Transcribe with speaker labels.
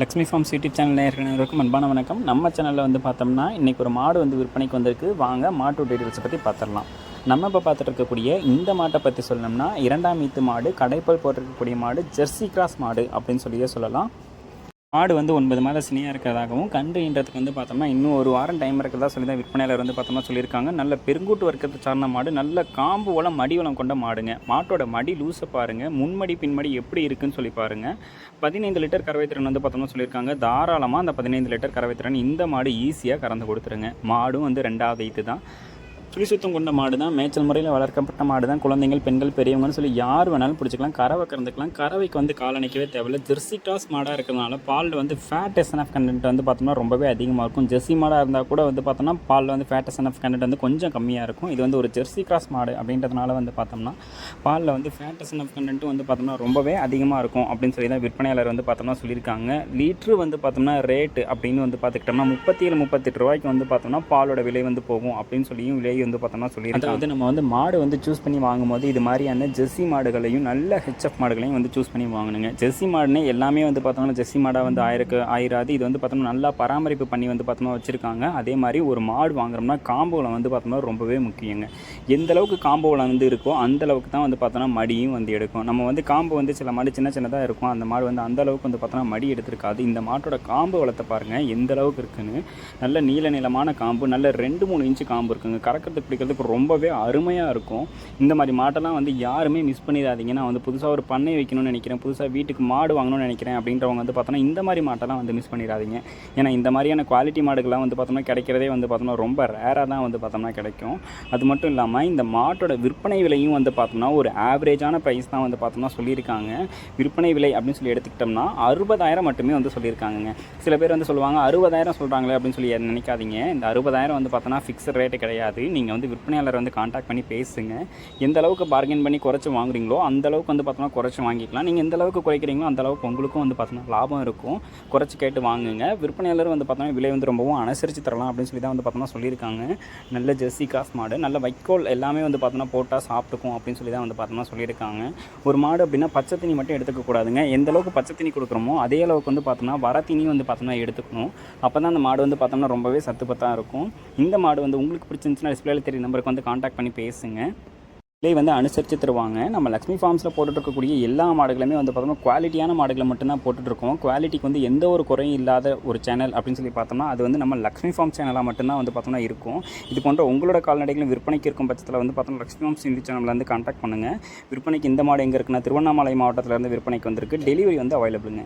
Speaker 1: Lakshmi forms YouTube channel நேர்களுக்கும் அன்பான வணக்கம். நம்ம சேனலில் வந்து பார்த்தோம்னா இன்றைக்கி ஒரு மாடு வந்து விற்பனைக்கு வந்திருக்கு. வாங்க மாட்டு டீட்டெயில்ஸை பற்றி பார்த்துடலாம். நம்ம இப்போ பார்த்துட்டு இருக்கக்கூடிய இந்த மாட்டை பற்றி சொல்லணும்னா இரண்டாம் ஈத்து மாடு கடைப்பல் போட்டிருக்கக்கூடிய மாடு ஜெர்சி கிராஸ் மாடு அப்படின்னு சொல்லியே சொல்லலாம். மாடு வந்து ஒன்பது மாத சினியாக இருக்கிறதாகவும் கன்று ஈன்றதுக்கு வந்து பார்த்தோம்னா இன்னும் ஒரு வாரம் டைம் இருக்கிறதா சொல்லி தான் விற்பனையாளர் வந்து பார்த்தோம்னா சொல்லியிருக்காங்க. நல்ல பெருங்கூட்டு வர்க்கத்தை சார்ந்த மாடு நல்ல காம்பு வளம் மடி வளம் கொண்ட மாடுங்க. மாட்டோட மடி லூஸை பாருங்கள் முன்மடி பின்மடி எப்படி இருக்குன்னு சொல்லி பாருங்கள் பதினைந்து லிட்டர் கறவை திறன் வந்து பார்த்தோம்னா சொல்லியிருக்காங்க. தாராளமாக அந்த பதினைந்து லிட்டர் கறவை திறன் இந்த மாடு ஈஸியாக கறந்து கொடுத்துருங்க. மாடும் வந்து ரெண்டாவது இது தான். சுழி சுத்தம் கொண்ட மாடு தான் மேய்ச்சல் முறையில் வளர்க்கப்பட்ட மாடு தான் குழந்தைகள் பெண்கள் பெரியவங்கன்னு சொல்லி யார் வேணாலும் பிடிச்சிக்கலாம். கறவை கறந்துக்கலாம். கறவைக்கு வந்து கால் அணைக்கவே தேவையில்ல. ஜெர்சி கிராஸ் மாடாக இருக்கிறதுனால பாலில் வந்து ஃபேட் எஸ்என்எஃப் கண்டென்ட் வந்து பார்த்தோம்னா ரொம்பவே அதிகமாக இருக்கும். ஜெர்சி மாடாக இருந்தால் கூட வந்து பார்த்தோம்னா பாலில் வந்து ஃபேட் எஸ்என்எஃப் கண்டென்ட் வந்து கொஞ்சம் கம்மியாக இருக்கும். இது வந்து ஒரு ஜெர்சி கிராஸ் மாடு அப்படின்றதுனால வந்து பார்த்தோம்னா பாலில் வந்து ஃபேட் எஸ்என்எஃப் கண்டென்ட்டும் வந்து பார்த்தோம்னா ரொம்பவே அதிகமாக இருக்கும் அப்படின்னு சொல்லி தான் விற்பனையாளர் வந்து பார்த்தோம்னா சொல்லியிருக்காங்க. லிட்ரு வந்து பார்த்தோம்னா ரேட்டு அப்படின்னு வந்து பார்த்துக்கிட்டோம்னா முப்பத்தி ஏழு முப்பத்தெட்டு ரூபாய்க்கு வந்து பார்த்தோம்னா பாலோட விலை வந்து போகும் அப்படின்னு சொல்லியும் விலை வந்து பார்த்தோம்னா சொல்லியிருக்காங்க அதாவது நம்ம வந்து மாடு வந்து சூஸ் பண்ணி வாங்கும்போது இது மாதிரியான ஜெர்சி மாடுகளையும் நல்ல ஹெச்எஃப் மாடுகளையும் வந்து சூஸ் பண்ணி வாங்கணுங்க. ஜெர்சி மாடுனே எல்லாமே வந்து பார்த்தோம்னா ஜெர்சி மாடாக வந்து ஆயிருக்கு ஆயிராது. இது வந்து பார்த்தோம்னா நல்லா பராமரிப்பு பண்ணி வந்து பார்த்தோம்னா வச்சுருக்காங்க. அதே மாதிரி ஒரு மாடு வாங்குறோம்னா காம்போவில் வந்து பார்த்தோம்னா ரொம்பவே முக்கியங்க. எந்த அளவுக்கு காம்போவில் வந்து இருக்கோ அந்த அளவுக்கு தான் வந்து பார்த்தோம்னா மடியும் வந்து எடுக்கும். நம்ம வந்து காம்போ வந்து சில மாடு சின்ன சின்னதாக இருக்கும். அந்த மாடு வந்து அந்த அளவுக்கு வந்து பார்த்தோம்னா மடி எடுத்திருக்காது. இந்த மாட்டோட காம்பு வளர்த்த பாருங்கள் எந்த அளவுக்கு இருக்குன்னு. நல்ல நீல நீளமான காம்பு நல்ல ரெண்டு மூணு இன்ச்சு காம்பு இருக்குங்க. கரெக்ட் கறக்கிறதுக்கு பிடிக்கிறதுக்கு ரொம்பவே அருமையாக இருக்கும். இந்த மாதிரி மாட்டெல்லாம் வந்து யாருமே மிஸ் பண்ணிடாதீங்க. நான் வந்து புதுசாக ஒரு பண்ணை வைக்கணும்னு நினைக்கிறேன். புதுசாக வீட்டுக்கு மாடு வாங்கணும்னு நினைக்கிறேன் அப்படின்றவங்க வந்து பார்த்தோன்னா இந்த மாதிரி மாட்டெல்லாம் வந்து மிஸ் பண்ணிடாதீங்க. ஏன்னா இந்த மாதிரியான குவாலிட்டி மாடுகள்லாம் வந்து பார்த்தோம்னா கிடைக்கிறதே வந்து பார்த்தோம்னா ரொம்ப ரேராக தான் வந்து பார்த்தோம்னா கிடைக்கும். அது மட்டும் இல்லாமல் இந்த மாட்டோட விற்பனை விலையும் வந்து பார்த்தோம்னா ஒரு ஆவரேஜான ப்ரைஸ் தான் வந்து பார்த்தோம்னா சொல்லியிருக்காங்க. விற்பனை விலை அப்படின்னு சொல்லி எடுத்துக்கிட்டோம்னா அறுபதாயிரம் மட்டுமே வந்து சொல்லியிருக்காங்கங்க. சில பேர் வந்து சொல்லுவாங்க அறுபதாயிரம் சொல்கிறாங்களே அப்படின்னு சொல்லி நினைக்காதீங்க. இந்த அறுபதாயிரம் வந்து பார்த்தோன்னா ஃபிக்ஸட் ரேட்டு கிடையாது. நீங்கள் வந்து விற்பனையாளரை வந்து காண்டாக்ட் பண்ணி பேசுங்க. எந்த அளவுக்கு பார்கெயின் பண்ணி குறைச்சி வாங்குறீங்களோ அந்த அளவுக்கு வந்து பார்த்தோம்னா குறைச்சி வாங்கிக்கலாம். நீங்கள் எந்த அளவுக்கு குறைக்கிறீங்களோ அந்த அளவுக்கு உங்களுக்கும் வந்து பார்த்தோம்னா லாபம் இருக்கும். குறைச்சி கேட்டு வாங்குங்க. விற்பனையாளர் வந்து பார்த்தோம்னா விலை வந்து ரொம்பவும் அனுசரித்து தரலாம் அப்படின்னு சொல்லி தான் வந்து பார்த்தோம்னா சொல்லியிருக்காங்க. நல்ல ஜெர்சி காஸ் மாடு நல்ல வைக்கோல் எல்லாமே வந்து பார்த்தோம்னா போட்டால் சாப்பிட்டுக்கும் அப்படின்னு சொல்லி தான் வந்து பார்த்தோம்னா சொல்லியிருக்காங்க. ஒரு மாடு அப்படின்னா பச்சை தண்ணி மட்டும் எடுத்துக்கக்கூடாதுங்க எந்த அளவுக்கு பச்சை தண்ணி கொடுக்குறோமோ அதே அளவுக்கு வந்து பார்த்தோம்னா வர தண்ணி வந்து பார்த்தோம்னா எடுத்துக்கணும். அப்போ தான் அந்த மாடு வந்து பார்த்தோம்னா ரொம்பவே சத்துப்பத்தாக இருக்கும். இந்த மாடு வந்து உங்களுக்கு பிடிச்சிருந்துச்சுன்னா டிஸ்பிளேல தெரிய நம்பருக்கு வந்து காண்டாக்ட் பண்ணி பேசுங்க. விலை வந்து அனுசரித்து தருவாங்க. நம்ம லக்ஷ்மி ஃபார்ம்ஸில் போட்டுட்ருக்கக்கூடிய எல்லா மாடுகளுமே வந்து பார்த்தோம்னா குவாலிட்டியான மாடுகளை மட்டும்தான் போட்டுட்ருக்கோம் குவாலிட்டிக்கு வந்து எந்த ஒரு குறையும் இல்லாத ஒரு சேனல் அப்படின்னு சொல்லி பார்த்தோம்னா அது வந்து நம்ம லக்ஷ்மி ஃபார்ம் சேனலாக மட்டும்தான் வந்து பார்த்தோம்னா இருக்கும். இது போன்ற உங்களோட கால்நடைகளும் விற்பனைக்கு இருக்கும் பட்சத்தில் வந்து பார்த்தோம்னா லக்ஷ்மி ஃபார்ம்ஸ் இந்த சேனலில் வந்து காண்டாக்ட் பண்ணுங்கள் விற்பனைக்கு இந்த மாடு எங்கே இருக்குன்னா திருவண்ணாமலை மாவட்டத்தில் இருந்து விற்பனைக்கு வந்திருக்கு. டெலிவரி வந்து அவைலபிளுங்க